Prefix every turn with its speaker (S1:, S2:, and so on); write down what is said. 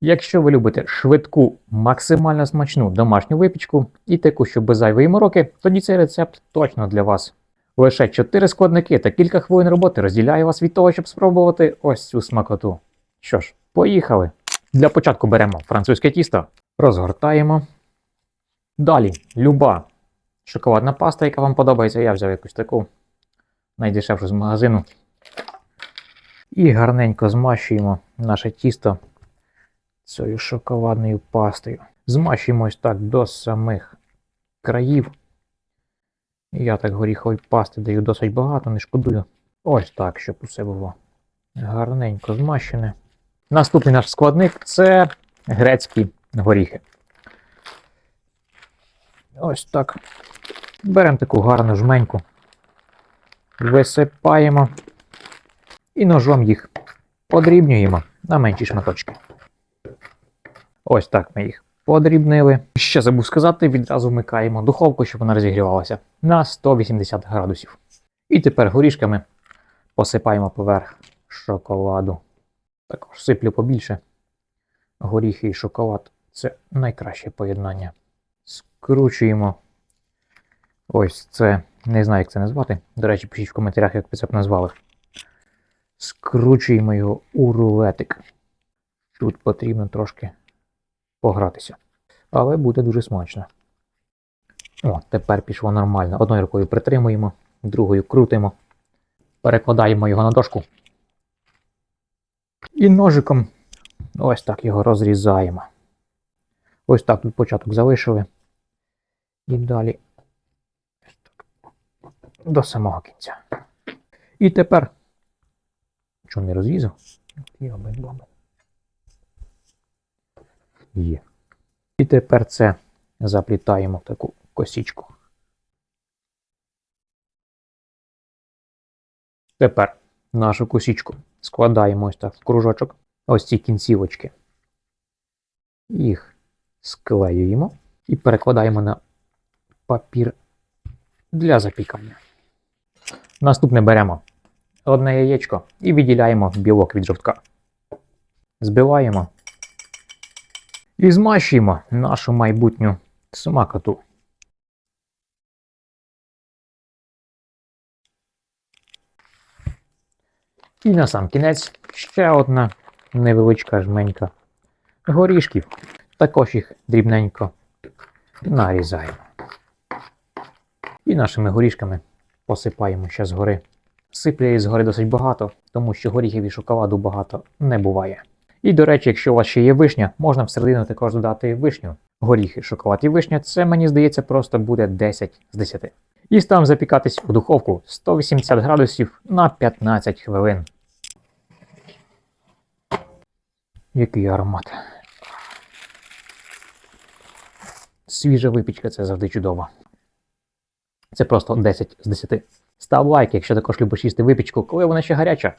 S1: Якщо ви любите швидку, максимально смачну домашню випічку і таку, що без зайвої мороки, тоді цей рецепт точно для вас. Лише 4 складники та кілька хвилин роботи розділяє вас від того, щоб спробувати ось цю смакоту. Що ж, поїхали. Для початку беремо французьке тісто, розгортаємо. Далі люба шоколадна паста, яка вам подобається. Я взяв якусь таку найдешевшу з магазину. І гарненько змащуємо наше тісто цією шоколадною пастою. Змащуємо ось так до самих країв. Я так горіхової пасти даю досить багато, не шкодую. Ось так, щоб усе було гарненько змащене. Наступний наш складник це грецькі горіхи. Ось так. Беремо таку гарну жменьку, висипаємо і ножом їх подрібнюємо на менші шматочки. Ось так ми їх подрібнили. Ще забув сказати, відразу вмикаємо духовку, щоб вона розігрівалася на 180 градусів. І тепер горішками посипаємо поверх шоколаду. Також сиплю побільше. Горіхи і шоколад це найкраще поєднання. Скручуємо. Ось це. Не знаю, як це назвати. До речі, пишіть в коментарях, як ви це б назвали. Скручуємо його у рулетик. Тут потрібно трошки погратися. Але буде дуже смачно. О, тепер пішло нормально. Одною рукою притримуємо, другою крутимо. Перекладаємо його на дошку. І ножиком ось так його розрізаємо. Ось так тут початок залишили. І далі до самого кінця. І тепер. Що не розрізав? Йобен бомбен. Є. І тепер це заплітаємо в таку косічку. Тепер нашу косічку складаємо ось так в кружочок. Ось ці кінцівочки. Їх склеюємо і перекладаємо на папір для запікання. Наступне беремо одне яєчко і відділяємо білок від жовтка. Збиваємо і змащуємо нашу майбутню смакоту. І на сам кінець ще одна невеличка жменька горішків. Також їх дрібненько нарізаємо. І нашими горішками посипаємо ще згори. Сиплю її згори досить багато, тому що горіхів і шоколаду багато не буває. І, до речі, якщо у вас ще є вишня, можна всередину також додати вишню. Горіхи, шоколад і вишня це, мені здається, просто буде 10 з 10. І ставимо запікатись у духовку 180 градусів на 15 хвилин. Який аромат. Свіжа випічка це завжди чудово. Це просто 10 з 10. Став лайк, якщо також любиш їсти випічку, коли вона ще гаряча.